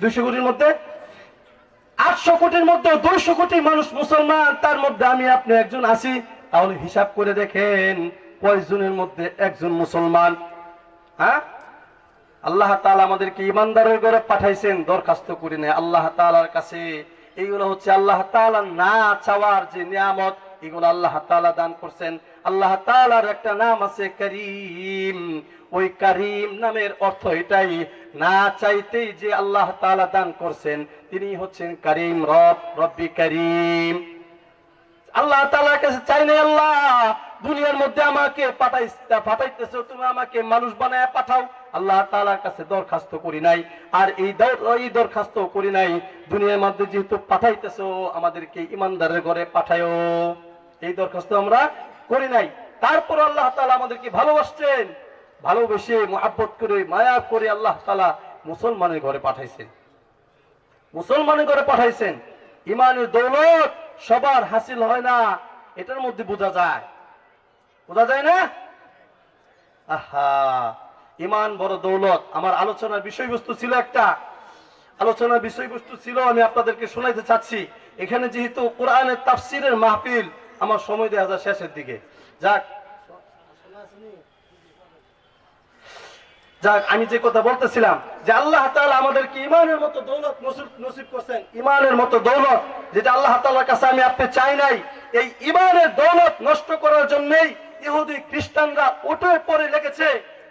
দুইশো কোটির মধ্যে? আটশো কোটির মধ্যে দুইশো কোটি মানুষ মুসলমান, তার মধ্যে আমি আপনি একজন আছি। তাহলে হিসাব করে দেখেন, কয়জনের মধ্যে একজন মুসলমান? হ্যাঁ? আল্লাহ তাআলা আমাদেরকে ইমানদারের ঘরে পাঠাইছেন, দরখাস্ত করি না আল্লাহ তাআলার কাছে এইগুলো হচ্ছে আল্লাহ তাআলা না চাওয়ার যে নিয়ামত, এগুলো আল্লাহ তাআলা দান করছেন। আল্লাহ তাআলার একটা নাম আছে করিম। ওই করিম নামের অর্থ এটাই না চাইতেই যে আল্লাহ তাআলা দান করছেন, তিনি হচ্ছেন করিম রব, রব্বি করিম। আল্লাহ তাআলার কাছে চাই নাই আল্লাহ, দুনিয়ার মধ্যে আমাকে পাঠাই পাঠাইতেছো, তুমি আমাকে মানুষ বানায় পাঠাও। আল্লাহ তাআলার কাছে দরখাস্ত করি নাই, আর এই এই দরখাস্ত করি নাই, দুনিয়ার মধ্যে যেহেতু পাঠাইতেছো, আমাদেরকে ইমানদারের ঘরে পাঠায়ো এই দরখাস্ত আমরা করি নাই। তারপর আল্লাহ তালা আমাদেরকে ভালোবাসছেন। ভালোবেসে মহাব্বত করে, মায়া করে আল্লাহ তাআলা মুসলমানের ঘরে পাঠাইছেন। মুসলমানের ঘরে পাঠাইছেন। ইমানের দৌলত সবার হাসিল হয় না, এটার মধ্যে বোঝা যায়। বোঝা যায় না? আহা, ইমান বড় দৌলত। আমার আলোচনার বিষয়বস্তু ছিল একটা। আলোচনার বিষয়বস্তু ছিল, আমি আপনাদেরকে শোনাইতে চাচ্ছি। এখানে যেহেতু কোরআনের তাফসিরের মাহফিল, আমার সময় দেওয়া যায় শেষের দিকে। যাক। যাক আমি যে কথা বলতেছিলাম যে আল্লাহ তাআলা আমাদেরকে ইমানের মতো দৌলত নসিব নসিব করছেন। ইমানের মতো দৌলত যেটা আল্লাহ তাআলার কাছে আমি আপনি চাই নাই। এই ইমানের দৌলত নষ্ট করার জন্যই ইহুদি খ্রিস্টানরা উঠে পড়ে লেগেছে।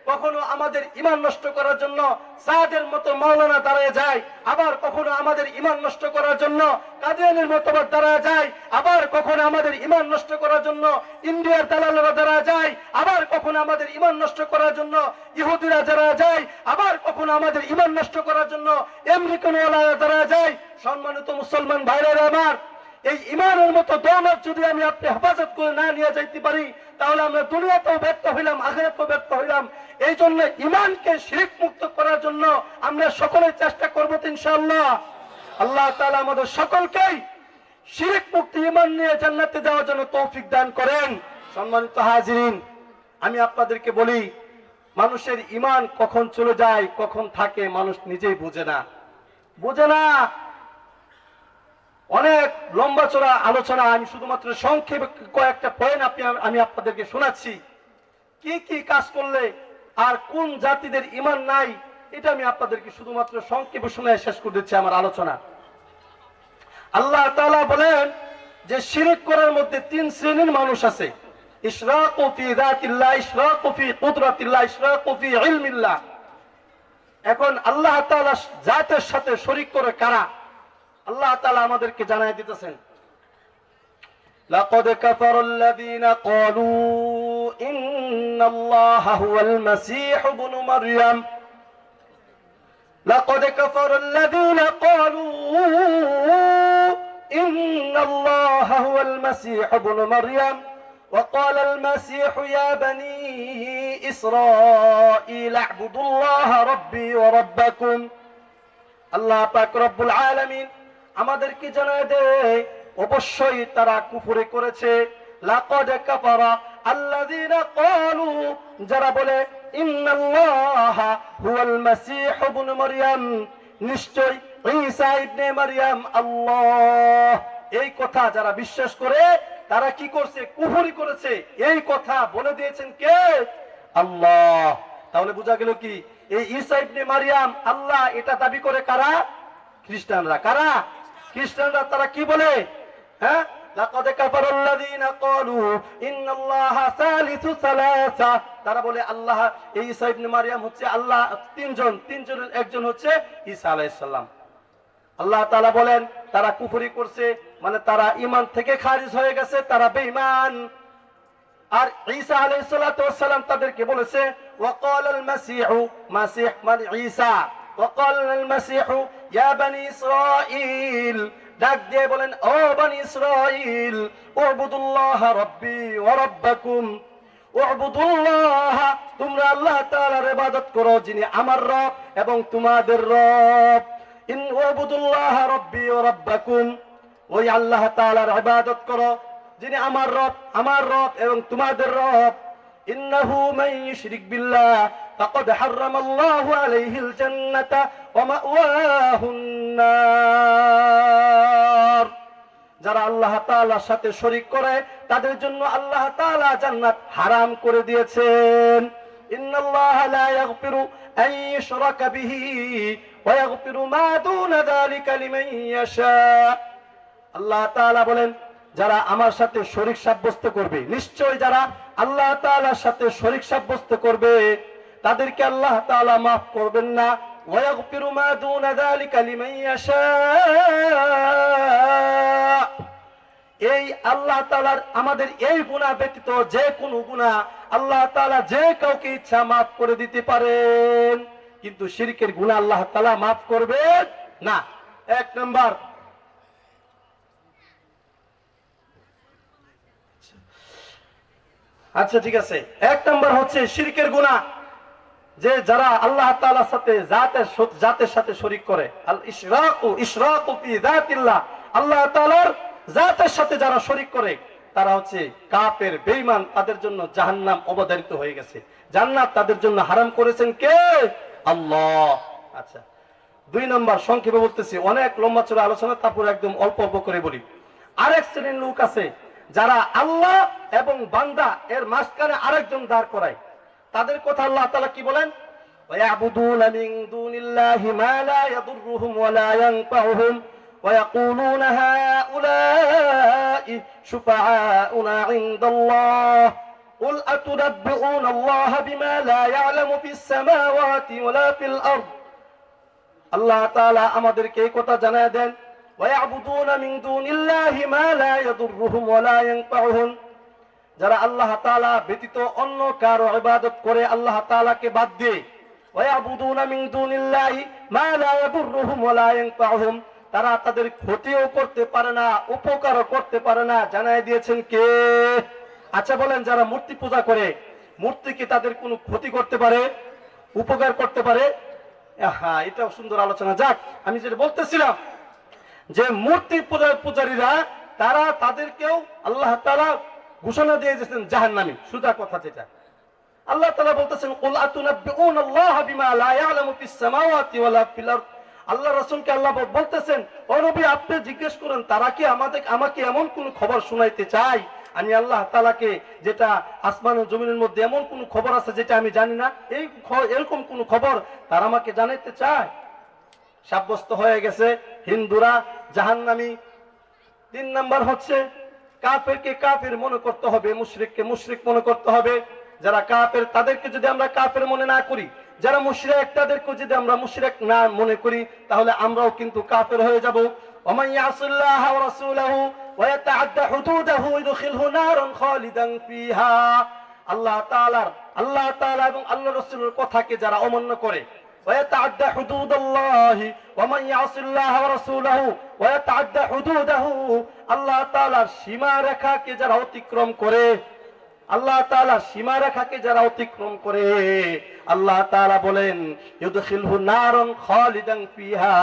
কখনো আমাদের ইমান নষ্ট করার জন্য সাদের মতো মাওলানা দাঁড়ায় যায়, আবার কখনো আমাদের ইমান নষ্ট করার জন্য কাদিয়ানের মতবাদ দাঁড়ায় যায়, আবার কখনো আমাদের ইমান নষ্ট করার জন্য ইন্ডিয়ার দালালরা দাঁড়া যায়, আবার কখনো আমাদের ইমান নষ্ট করার জন্য ইহুদিরা যারা যায়, আবার কখনো আমাদের ইমান নষ্ট করার জন্য আমেরিকানওয়ালারা দাঁড়া যায়। সম্মানিত মুসলমান ভাইরা আমার এই ইমানের মতো দৌলত যদি আমি আপনি হেফাজত করে না নিয়ে যাইতে পারি, তাহলে আমরা দুনিয়াতেও ব্যর্থ হইলাম, আখেরাতেও ব্যর্থ হইলাম। এই জন্য ইমানকে শিরিক মুক্ত করার জন্য আমরা সকলে চেষ্টা করব ইনশাআল্লাহ। আল্লাহ তাআলা আমাদের সকলকেই শিরিক মুক্তি ইমান নিয়ে জান্নাতে যাওয়ার জন্য তৌফিক দান করেন। সম্মানিত হাজিরিন, আমি আপনাদেরকে বলি, মানুষের ইমান কখন চলে যায়, কখন থাকে, মানুষ নিজেই বোঝে না। বোঝে না। অনেক লম্বা চড়া আলোচনা আমি শুধুমাত্র সংক্ষেপে কয়েকটা পয়েন্ট আপনি আমি আপনাদেরকে শোনাচ্ছি। কি কি কাজ করলে আর কোন জাতিদের ইমান নাই, এটা আমি আপনাদেরকে শুধুমাত্র সংক্ষেপে শুনে শেষ করে দিচ্ছি আমার আলোচনা। আল্লাহ তালা বলেন যে শিরিক করার মধ্যে তিন শ্রেণির মানুষ আছে। ইশরাকু ফি যাতিল্লাহ, ইশরাকু ফি কুদরাতিল্লাহ, ইশরাকু ফি ইলমিল্লাহ। এখন আল্লাহ তাআলা জাতের সাথে শরীক করে কারা? আল্লাহ তাআলা আমাদেরকে জানাই দিতেছেন لقد كفر الذين قالوا إن الله هو المسيح ابن مريم لقد كفر الذين قالوا إن الله هو المسيح ابن مريم وقال المسيح يا بني إسرائيل اعبدوا الله ربي وربكم আল্লাহ পাক রব্বুল আলামিন আমাদেরকে জানায় দেয় অবশ্যই তারা কুফরি করেছে। যারা বলে হুয়াল এই কথা যারা বিশ্বাস করে, তারা কি করছে? কুফরি করেছে। এই কথা বলে দিয়েছেন কে? আল্লাহ। তাহলে বোঝা গেল কি? এই ঈসা ইবনে মারিয়াম আল্লাহ এটা দাবি করে কারা? খ্রিস্টানরা। কারা? খ্রিস্টানরা তারা কি বলে? হ্যাঁ? তারা বলে, আল্লাহ, এই ঈসা হচ্ছে আল্লাহ, তিনজন, তিনজনের একজন হচ্ছে ঈসা আলাইহিস সালাম। আল্লাহ তাআলা বলেন, তারা কুফরি করছে মানে তারা ঈমান থেকে খারিজ হয়ে গেছে, তারা বেঈমান। আর ঈসা ওয়াসসালাম তাদেরকে বলেছে আল মাসীহ মাসীহ মানে ঈসা। আল মাসীহ ইয়া বনি ইসরাঈল ডাক দিয়ে বলেন, ও বনি ইসরাঈল উবুদুল্লাহ রাব্বি ওয়া রাব্বাকুম। উবুদুল্লাহ তোমরা আল্লাহ তাআলার ইবাদত করো, যিনি আমার রব এবং তোমাদের রব। ইন উবুদুল্লাহ রাব্বি ওয়া রাব্বাকুম, ওই আল্লাহ তাআলার ইবাদত করো, যিনি আমার রব আমার রব এবং তোমাদের রব। ইন্নাহু মান ইউশরিক বিল্লাহ فقد حرم الله عليه الجنة ومأواه النار যারা আল্লাহ তাআলার সাথে শরীক করে তাদের জন্য আল্লাহ তাআলা জান্নাত হারাম করে দিয়েছেন ইন্নাল্লাহ লা ইয়াগফিরু আন ইউশরাকা বিহি ওয়া ইয়াগফিরু মা দুনা যালিকা লিমান ইয়াশা আল্লাহ তাআলা বলেন যারা আমার সাথে শরীক সাব্যস্ত করবে নিশ্চয় যারা আল্লাহ তাআলার সাথে শরীক সাব্যস্ত করবে তাদেরকে আল্লাহ তাআলা মাফ করবেন না। মা দুনা যালিকা লিমান ইয়াশা। এই আল্লাহ তাআলার আমাদের এই গুনাহ ব্যতীত যে কোনো গুনাহ আল্লাহ তাআলা যে কাউকে ইচ্ছা মাফ করে দিতে পারেন। কিন্তু শিরকের গুনাহ আল্লাহ তালা মাফ করবেন না। এক নাম্বার। আচ্ছা ঠিক আছে। এক নাম্বার হচ্ছে শিরকের গুনাহ। যে যারা আল্লাহ তাআলার সাথে জাতের জাতের সাথে শরীক করে আল্লাহ তাআলার জাতের সাথে যারা শরীক করে, তারা হচ্ছে কাফের, বেঈমান, তাদের জন্য জাহান্নাম অবধারিত হয়ে গেছে। জান্নাত তাদের জন্য হারাম করেছেন কে? আল্লাহ। আচ্ছা দুই নম্বর সংক্ষেপে বলতেছি, অনেক লম্বা চড়া আলোচনা, তারপর একদম অল্প অল্প করে বলি। আরেক শ্রেণির লোক আছে, যারা আল্লাহ এবং বান্দা এর মাঝখানে আরেকজন দাঁড় করায়। তাদের কথা আল্লাহ তাআলা কি বলেন ويعبدون من دون الله ما لا يضرهم ولا ينفعهم ويقولون هؤلاء شفعاؤنا عند الله قل أتنبئون الله بما لا يعلم في السماوات ولا في الأرض আল্লাহ তাআলা আমাদেরকে এই কথা জানায় দেন ওয়ায়াবুদুনা মিন দুনিল্লাহি মা লা ইয়াদুররুহুম ওয়া লা ইয়ানফাউহুম যারা আল্লাহ তাআলা ব্যতীত অন্য কারও ইবাদত করে আল্লাহ তাআলাকে বাদ দিয়ে তারা তাদের ক্ষতিও করতে পারে না, উপকারও করতে পারে না। জানায় দিয়েছেন কে? আচ্ছা বলেন, যারা মূর্তি পূজা করে, মূর্তি কি তাদের কোনো ক্ষতি করতে পারে, উপকার করতে পারে? হ্যাঁ এটাও সুন্দর আলোচনা। যাক, আমি যেটা বলতেছিলাম যে মূর্তি পূজা- পূজারীরা, তারা তাদেরকেও আল্লাহ তাআলা ঘোষণা দিয়ে দিয়েছেন জাহান্নামী, সুজা কথা যেটা। আল্লাহ তাআলা বলতেছেন আল্লাহ রাসূলকে আল্লাহ বলতেছেন, ও নবী, আপনি জিজ্ঞেস করেন, তারা কি আমাদের, আমাকে এমন কোন খবর শোনাইতে চায়? আমি আল্লাহ তালাকে যেটা আসমান জমিনের মধ্যে এমন কোন খবর আছে যেটা আমি জানি না, এই এরকম কোন খবর তারা আমাকে জানাইতে চায়? সাব্যস্ত হয়ে গেছে হিন্দুরা, জাহান্নামি। তিন নাম্বার হচ্ছে কাফেরকে কাফের মনে করতে হবে মুশরিককে মুশরিক মনে করতে হবে যারা কাফের তাদেরকে যদি আমরা কাফের মনে না করি যারা মুশরিক তাদেরকে যদি আমরা মুশরিক না মনে করি তাহলে আমরাও কিন্তু কাফের হয়ে যাব ومن يعص الله ورسوله ويتعدى حدوده يدخله نارا خالدا فيها আল্লাহ তাআলার আল্লাহ তাআলা এবং আল্লাহ রাসূলের কথাকে যারা অমান্য করে ويتعدى حدود الله ومن يعص الله ورسوله ويتعدى حدوده আল্লাহ তাআলার সীমা রেখাকে যারা অতিক্রম করে আল্লাহ তাআলা সীমা রেখাকে যারা অতিক্রম করে আল্লাহ তাআলা বলেন ইউদখিলহু নারন খালিদান ফিহা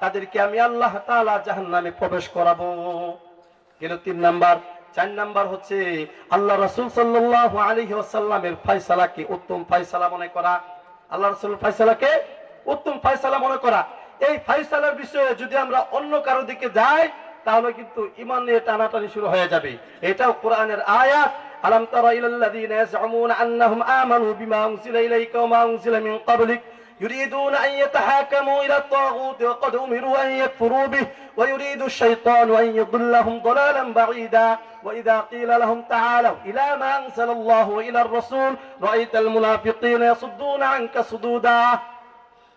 তাদেরকে আমি আল্লাহ তাআলা জাহান্নামে প্রবেশ করাবো গেল তিন নাম্বার চার নাম্বার হচ্ছে আল্লাহ রাসূল সাল্লাল্লাহু আলাইহি ওয়াসাল্লামের ফয়সালাকে উত্তম ফয়সালা মনে করা আল্লাহ রসুল ফাইসালাকে উত্তম ফাইসালা মনে করা। এই ফাইসালার বিষয়ে যদি আমরা অন্য কারও দিকে যাই, তাহলে কিন্তু ইমান নিয়ে টানাটানি শুরু হয়ে যাবে। এটাও কোরআনের আয়াত, আলম তারা ইলাল্লাযীনা ইয়াজউমুনা আন্নাহুম আমানু বিমা উনজিলা ইলাইকা ওয়া মা উনজিলা মিন ক্বাবলিক? يريدون أن يتحاكموا إلى الطاغوت وقد أمروا أن يكفروا به ويريد الشيطان أن يضلهم ضلالا بعيدا وإذا قيل لهم تعالوا إلى ما أنزل الله وإلى الرسول رأيت المنافقين يصدون عنك صدودا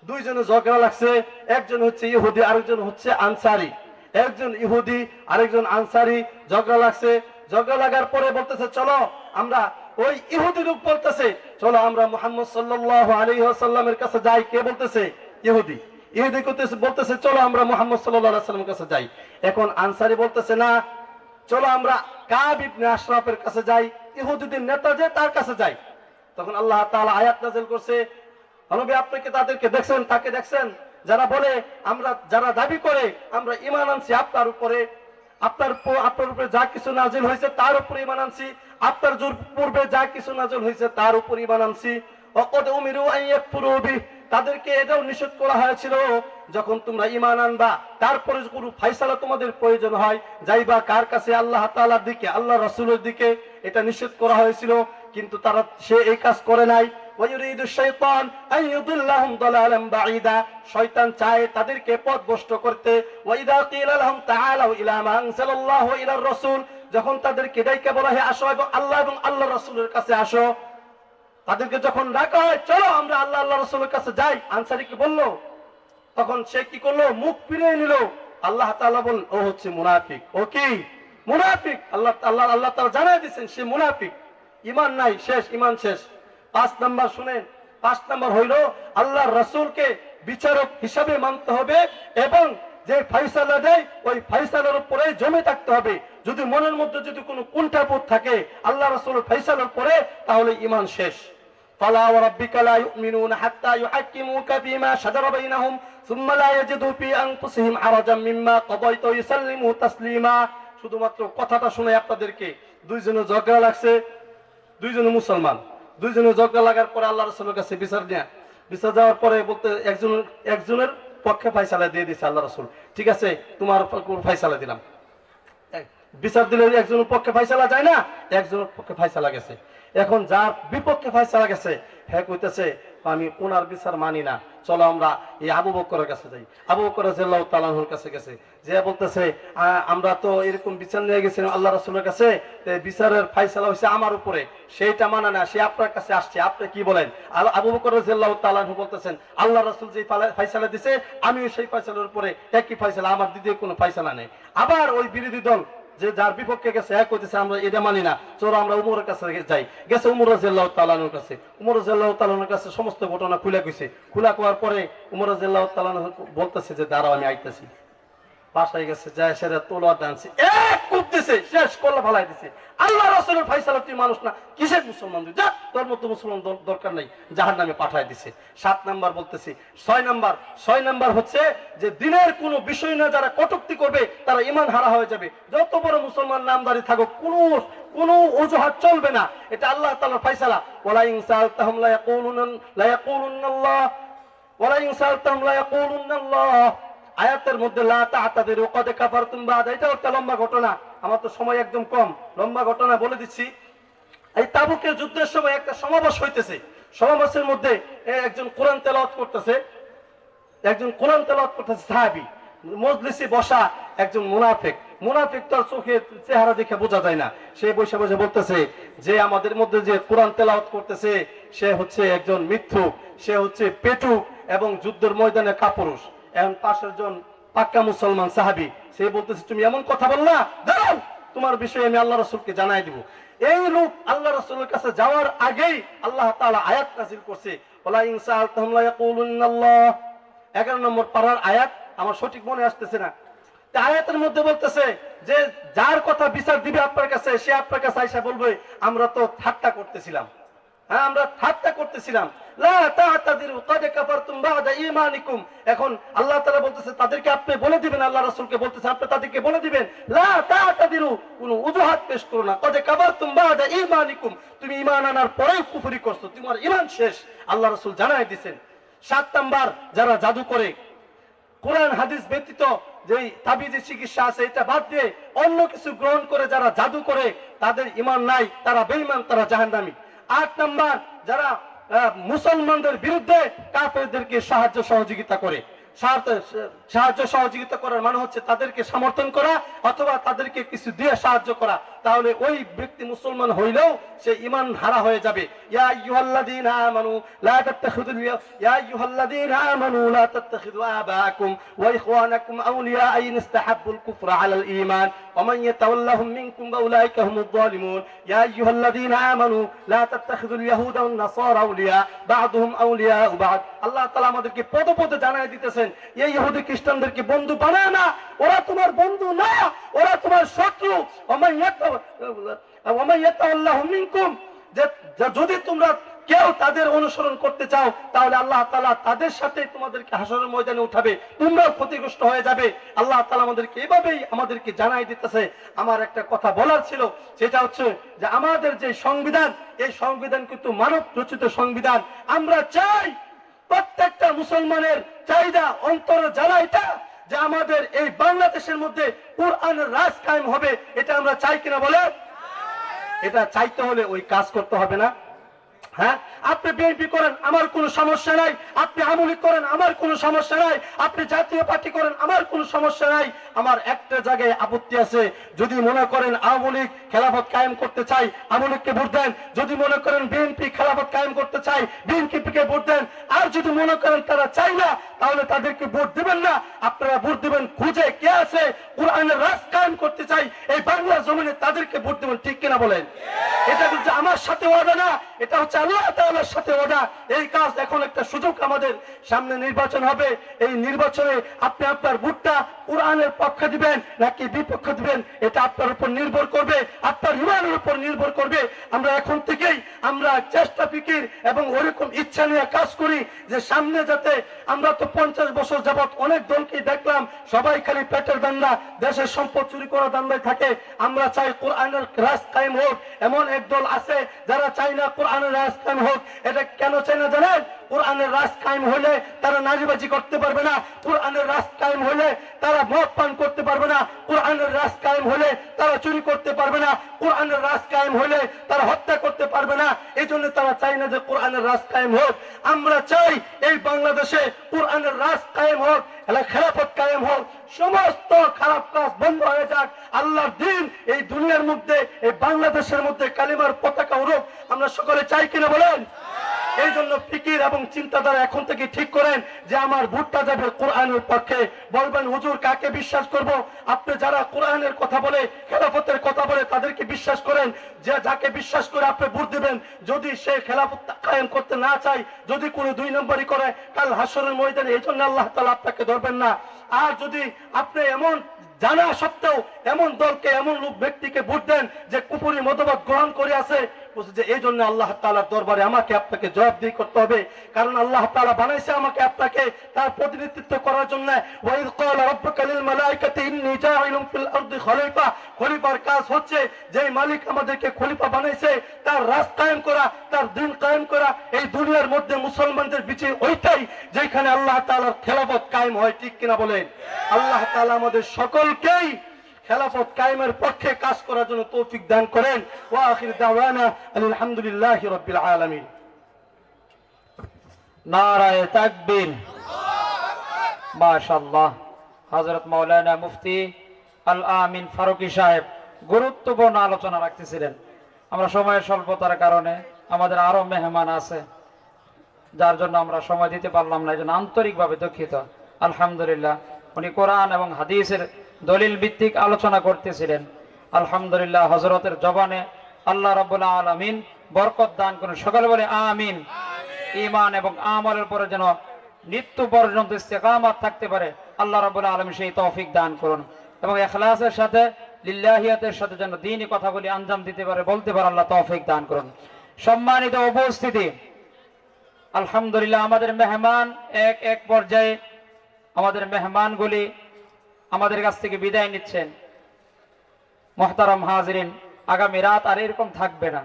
দুইজনে ঝগড়া লাগছে একজন হচ্ছে ইহুদি আরেকজন হচ্ছে আনসারি একজন ইহুদি আরেকজন আনসারি ঝগড়া লাগছে ঝগড়া লাগার পরে বলতেছে চলো আমরা ওই ইহুদি লোক বলতেছে, চলো আমরা মোহাম্মদ সাল্লাল্লাহু আলাইহি সাল্লামের কাছে যাই। কে বলতেছে? ইহুদি। ইহুদি করতেছে বলতেছে, চলো আমরা মোহাম্মদ সাল্লাল্লাহু আলাইহি ওয়াসাল্লামের কাছে যাই। এখন আনসারি বলতেছে, না, চলো আমরা কাব ইবনে আশরাফের কাছে যাই। ইহুদিদের নেতা যে তার কাছে যাই। তখন আল্লাহ তাআলা আয়াত নাযিল করছে। হলবি আপনি কি তাদেরকে দেখছেন? তাকে দেখছেন? যারা বলে, আমরা, যারা দাবি করে, আমরা ইমান আনছি আপনার উপরে, আপনার আপনার উপরে যা কিছু নাজিল হয়েছে তার উপরে ইমান আনছি। আপনার জোর পূর্বে যা কিছু নাজল হয়েছে তার উপরই বানানছি অকদ উমিরু তাদেরকে এটাও নিষেধ করা হয়েছিল, যখন তোমরা ইমান আনবা, তারপরে কোনো ফাইসালা তোমাদের প্রয়োজন হয়, যাইবা কার কাছে? আল্লাহ তালার দিকে, আল্লাহ রসুলের দিকে এটা নিষেধ করা হয়েছিল, কিন্তু তারা সে এই কাজ করে নাই। তাদেরকে পথ বস্ত করতে ওয়াইদা যখন তাদেরকে ডাইকে বলা হয়, আসো এবং আল্লাহ এবং আল্লাহ রাসূলের কাছে আসো, তাদেরকে যখন ডাকা হয়, চলো আমরা আল্লাহ আল্লাহ রসুলের কাছে যাই। আনসারি কি বলল? তখন সে কি করল? মুখ ফিরিয়ে নিল। আল্লাহ তাআলা বল ও হচ্ছে মুনাফিক। ও কি? মুনাফিক। আল্লাহ আল্লাহ আল্লাহ তাআলা জানাই দিয়েছেন, সে মুনাফিক। ইমান নাই, শেষ ইমান শেষ। পাঁচ নাম্বার শুনেন, পাঁচ নাম্বার হইল আল্লাহ রসুলকে বিচারক হিসাবে মানতে হবে এবং যে ফাইসালা দেয়, ওই ফাইসালার উপরে জমে থাকতে হবে। যদি মনের মধ্যে যদি কোনো কুণ্ঠাবোধ থাকে আল্লাহ রসুল ফাইসালার পরে তাহলে ইমান শেষ فلا وربك لا يؤمنون حتى يحكموك فيما شجر بينهم ثم لا يجدوا في انفسهم حرجا مما قضيت ويسلموا تسليما শুধুমাত্র কথাটা শুনে আপনাদেরকে দুইজনে ঝগড়া লাগছে দুইজনে মুসলমান দুইজনে ঝগড়া লাগার পরে আল্লাহ রসুলের কাছে বিচার নেয়া বিচার যাওয়ার পরে বলতে একজন একজনের পক্ষে ফাইসালা দিয়ে দিছে আল্লাহ রসুল ঠিক আছে তোমার ফাইসালা দিলাম বিচার দিলে একজনের পক্ষে ফাইসালা যায় না, একজনের পক্ষে ফাইসালা গেছে। এখন যার বিপক্ষে ফাইসালা গেছে হ্যাঁ কইতেছে, আমি ওনার বিচার মানি না। চলো আমরা এই আবু বকরের কাছে যাই। আবু বকর রাদিয়াল্লাহু তাআলার কাছে গেছে। যে বলতেছে আমরা তো এরকম বিচার নিয়ে গেছিলাম আল্লাহ রাসূলের কাছে বিচারের ফাইসালা হয়েছে আমার উপরে। সেইটা মানে না, সে আপনার কাছে আসছে। আপনি কি বলেন? আবু বকর রাদিয়াল্লাহু তাআলা বলতেছেন, আল্লাহ রাসূল যে ফালা- ফাইসালা দিছে, আমিও সেই ফাইসালার উপরে একই ফাইসালা, আমার দিদি কোনো ফাইসালা নেই। আবার ওই বিরোধী দল যে যার বিপক্ষে গেছে, এক কইতেছে আমরা, এটা মানি না। চলো আমরা উমরের কাছে যাই। গেছে উমর রাজিয়াল্লাহ তালানোর কাছে। উমর রাজিয়াল্লাহ তালানোর কাছে সমস্ত ঘটনা খুলে গেছে খুলা করার পরে উমর রাজিয়াল্লাহ তালান বলতেছে যে, দাঁড়াও, আমি আইতাছি। বাসায় গেছে ডানছে এক দিছে, শেষ করলে দিছে। আল্লাহ রাসূলের ফাইসালা তুই মানুষ না, কিসের মুসলমান তুই? যা, তোর মতো মুসলমান দরকার নাই জাহার নামে পাঠায় দিছে। সাত নাম্বার বলতেছি, ছয় নাম্বার ছয় নাম্বার হচ্ছে যে দিনের কোনো বিষয় না, যারা কটুক্তি করবে, তারা ইমান হারা হয়ে যাবে। যত বড় মুসলমান নামদারি থাকুক, কোনো কোনো অজুহাত চলবে না। এটা আল্লাহ তাআলার ফাইসালা ওয়ালা ইনসালতাহুম লা ইয়াকুলুন লা ইয়াকুলুনাল্লাহ ওয়ালা ইনসালতাহুম লা ইয়াকুলুনাল্লাহ আয়াতের মধ্যে লম্বা ঘটনা। আমার তো সময় একদম কম। লম্বা ঘটনা বলে দিচ্ছি। এই তাবুকের যুদ্ধের সময় একটা সমাবেশ হইতেছে। সমাবেশের মধ্যে একজন কোরআন তেলাওয়াত করতেছে। একজন কোরআন তেলাওয়াত করতেছে সাহাবী। মজলিসে বসা একজন মুনাফিক। মুনাফিক তার চোখে চেহারা দেখে বোঝা যায় না। সে বসে বসে বলতেছে যে, আমাদের মধ্যে যে কোরআন তেলাওয়াত করতেছে, সে হচ্ছে একজন মিথ্যুক, সে হচ্ছে পেটুক এবং যুদ্ধের ময়দানে কাপুরুষ। এখন পাশের জন পাক্কা মুসলমান সাহাবী, সে বলতেছে, তুমি এমন কথা বললা দাঁড়াও, তোমার বিষয়ে আমি আল্লাহ রসুলকে জানাই দিব। এই লোক আল্লাহ রসুলের কাছে যাওয়ার আগেই আল্লাহ তাআলা আয়াত নাজিল করছে 11 নম্বর পাড়ার আয়াত, আমার সঠিক মনে আসতেছে না। আয়াতের মধ্যে বলতেছে যে, যার কথা বিচার দিবে আপনার কাছে, সে আপনার কাছে আইসা বলবে, আমরা তো ঠাট্টা করতেছিলাম। হ্যাঁ আমরা ঠাট্টা করতেছিলাম। এখন আল্লাহ বলতেছে, তাদেরকে আপনি বলে দিবেন, আল্লাহ রাসূলকে বলতেছে, আপনি তাদেরকে বলে দিবেন কোন পেশ করো না। ক্বাদ কাফারতুম বা'দা ঈমানিকুম। তুমি ঈমান আনার করছ, তোমার ঈমান শেষ। আল্লাহ রাসূল জানাই দিবেন সাত নাম্বার, যারা জাদু করে, কোরআন, হাদিস ব্যতীত যে তাবিজি চিকিৎসা আছে, এটা বাদ দিয়ে অন্য কিছু গ্রহণ করে যারা জাদু করে, তাদের ইমান নাই, তারা বেঈমান, তারা জাহান্নামী। আট নাম্বার, যারা মুসলমানদের বিরুদ্ধে কাফেরদেরকে সাহায্য সহযোগিতা করে। সাহায্য সহযোগিতা করার মানে হচ্ছে তাদেরকে সমর্থন করা অথবা তাদেরকে কিছু দিয়ে সাহায্য করা। তাহলে ওই ব্যক্তি মুসলমান হইলেও সে ইমান হারা হয়ে যাবে। ইয়া আইয়ুহাল্লাযীনা আমানু, লা তাত্তাখিযুল ইয়া আইয়ুহাল্লাযীনা আমানু, লা তাত্তাখিযু আবাআকুম ওয়া ইখওয়ানাকুম আউলিয়া ইন ইস্তাহাব্বুল কুফরা আলাল ঈমান, ওয়া মান ইয়াতাওয়াল্লাহুম মিনকুম ফাউলাইকা হুমুয যালিমুন। ইয়া আইয়ুহাল্লাযীনা আমানু, লা তাত্তাখিযুল ইয়াহুদা ওয়ান নাসারা আউলিয়া বা'দুহুম আউলিয়া বা'দ। আল্লাহ তাআলা আমাদেরকে পদে পদে জানায় দিতেছেন, এই ইহুদি খ্রিস্টানদেরকে বন্ধু বানায় না, ওরা তোমার বন্ধু না, ওরা তোমার শত্রু। ইয়াতা ওমান যদি তোমরা কেউ তাদের অনুসরণ করতে চাও, তাহলে আল্লাহ তালা তাদের সাথে তোমাদেরকে হাসরের ময়দানে উঠাবে, তোমরাও ক্ষতিগ্রস্ত হয়ে যাবে। আল্লাহ তালা আমাদেরকে এভাবেই আমাদেরকে জানাই দিতেছে। আমার একটা কথা বলার ছিল, সেটা হচ্ছে যে আমাদের যে সংবিধান, এই সংবিধান কিন্তু মানব রচিত সংবিধান। আমরা চাই প্রত্যেকটা মুসলমানের চাহিদা, অন্তর যারা এটা যে আমাদের এই বাংলাদেশের মধ্যে কোরআনের রাজ কায়েম হবে, এটা আমরা চাই কিনা বলে এটা চাইতে হলে ওই কাজ করতে হবে না। হ্যাঁ? আপনি বিএনপি করেন, আমার কোনো সমস্যা নাই। আপনি আমলি করেন, আমার কোনো সমস্যা নাই। আপনি জাতীয় পার্টি করেন, আমার কোনো সমস্যা নাই। আমার একটা জায়গায় আপত্তি আছে, যদি মনে করেন আওয়ামী লীগ খেলাফত কায়েম করতে চাই, আওয়ামী লীগকে ভোট দেন। যদি মনে করেন বিএনপি খেলাফত কায়েম করতে চাই বিএনপিকে ভোট দেন। আর যদি মনে করেন তারা চাই না তাহলে তাদেরকে ভোট দিবেন না। আপনারা ভোট দিবেন খুঁজে কে আছে? কোরআনের রাজ কায়েম করতে চাই, এই বাংলা জমিনে তাদেরকে ভোট দিবেন, ঠিক কিনা বলেন? এটা কিন্তু আমার সাথে ওয়াদা না, এটা হচ্ছে আল্লাহ তাআলার সাথে ওয়াদা। এই কাজ এখন একটা সুযোগ আমাদের সামনে নির্বাচন হবে। এই নির্বাচনে আপনি আপনার ভোটটা কোরআনের পক্ষে দিবেন নাকি বিপক্ষে দিবেন, এটা আপনার উপর নির্ভর করবে, আপনার ইমানের উপর নির্ভর করবে। আমরা এখন থেকেই আমরা চেষ্টা ফিকির এবং ওরকম ইচ্ছা নিয়ে কাজ করি যে সামনে যাতে আমরা তো পঞ্চাশ বছর যাবৎ অনেক দলকে দেখলাম, সবাই খালি পেটের দান্দা, দেশের সম্পদ চুরি করা দান্দায় থাকে। আমরা চাই কোরআনের রাজ কায়েম হোক, এমন এক দল আছে যারা চাই না কোরআনের রাজ কায়েম হোক। এটা কেন চাই না জানেন? কোরআনের রাজ কায়েম হলে তারা নারীবাজি করতে পারবে না কোরআনের রাজ কায়েম হলে তারা মদ পান করতে পারবে না কোরআনের রাজ কায়েম হলে তারা চুরি করতে পারবে না কোরআনের রাজ কায়েম হলে তারা হত্যা করতে পারবে না এই জন্য তারা চাই না যে কোরআনের রাজ কায়েম হোক। আমরা চাই এই বাংলাদেশে কোরআনের রাজ কায়েম হোক খেলাফত কায়েম হোক সমস্ত খারাপ কাজ বন্ধ হয়ে যাক আল্লাহর দিন এই দুনিয়ার মধ্যে এই বাংলাদেশের মধ্যে কালিমার পতাকা উড়ুক। আমরা সকলে চাই কিনা বলেন? এই জন্য ফিকির এবং চিন্তাধারা এখন থেকে ঠিক করেন যে আমার ভোটটা যাবে কোরআনের পক্ষে বলবেন, হুজুর, কাকে বিশ্বাস করব? আপনি যারা কোরআনের কথা বলে, খেলাফতের কথা বলে তাদেরকে বিশ্বাস করেন। যে যাকে বিশ্বাস করে আপনি ভোট দিবেন, যদি সে খেলাফত কায়েম করতে না চায়, যদি কোনো দুই নম্বরই করে, কাল হাসরের ময়দানে এই জন্য আল্লাহ তালা আপনাকে ধরবেন না। আর যদি আপনি এমন জানা সত্ত্বেও এমন দলকে, এমন লোক, ব্যক্তিকে ভোট দেন যে কুপুরি মতবাদ গ্রহণ করে আছে যে এই জন্য আল্লাহ তালার দরবারে আমাকে আপনাকে জবাবদিহি করতে হবে। কারণ আল্লাহ তালা বানাইছে আমাকে আপনাকে তার প্রতিনিধিত্ব করার জন্য। খলিফার কাজ হচ্ছে যে মালিক আমাদেরকে খলিফা বানাইছে, তার রাজ কায়েম করা, তার দিন কায়েম করা। এই দুনিয়ার মধ্যে মুসলমানদের বিচে ওইটাই যেখানে আল্লাহ তাআলার খেলাফত কায়েম হয়, ঠিক কিনা বলেন? আল্লাহ তাআলা আমাদের সকলকেই খেলাফত কায়েমের পক্ষে কাজ করার জন্য তৌফিক দান করেন। ওয়া আখির দাওয়ানা আলহামদুলিল্লাহি রাব্বিল আলামিন। নারায় তাকবীর। মাশাআল্লাহ। হযরত মাওলানা মুফতি আল আমিন ফারুকী সাহেব গুরুত্বপূর্ণ আলোচনা রাখতেছিলেন। আমরা সময়ের স্বল্পতার কারণে আমাদের আরও মেহমান আছে, যার জন্য আমরা সময় দিতে পারলাম না এই জন্য আন্তরিকভাবে দুঃখিত। আলহামদুলিল্লাহ, উনি কোরআন এবং হাদিসের দলিল ভিত্তিক আলোচনা করতেছিলেন। আলহামদুলিল্লাহ হজরতের জবানে আল্লাহ রাব্বুল আলামিন বরকত দান করুন। সকালে বলে আমিন। ইমান এবং আমলের পরে যেন মৃত্যু পর্যন্ত ইস্তেকামাত থাকতে পারে আল্লাহ রাব্বুল আলামিন সেই তৌফিক দান করুন। এবং এখলাসের সাথে লিল্লাহিয়াতের সাথে যেন দিনই কথাগুলি আঞ্জাম দিতে পারে বলতে পারে আল্লাহ তৌফিক দান করুন। সম্মানিত উপস্থিতি আলহামদুলিল্লাহ আমাদের মেহমান এক এক পর্যায়ে আমাদের মেহমানগুলি আমাদের কাছ থেকে বিদায় নিচ্ছেন। মোহতারাম হাজরিন, আগামী রাত আর এরকম থাকবে না।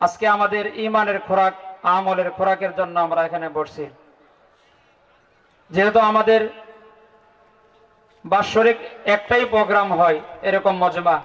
আজকে আমাদের ইমানের খোরাক, আমলের খোরাকের জন্য আমরা এখানে বসছি। যেহেতু আমাদের বাৎসরিক একটাই প্রোগ্রাম হয় এরকম মজমা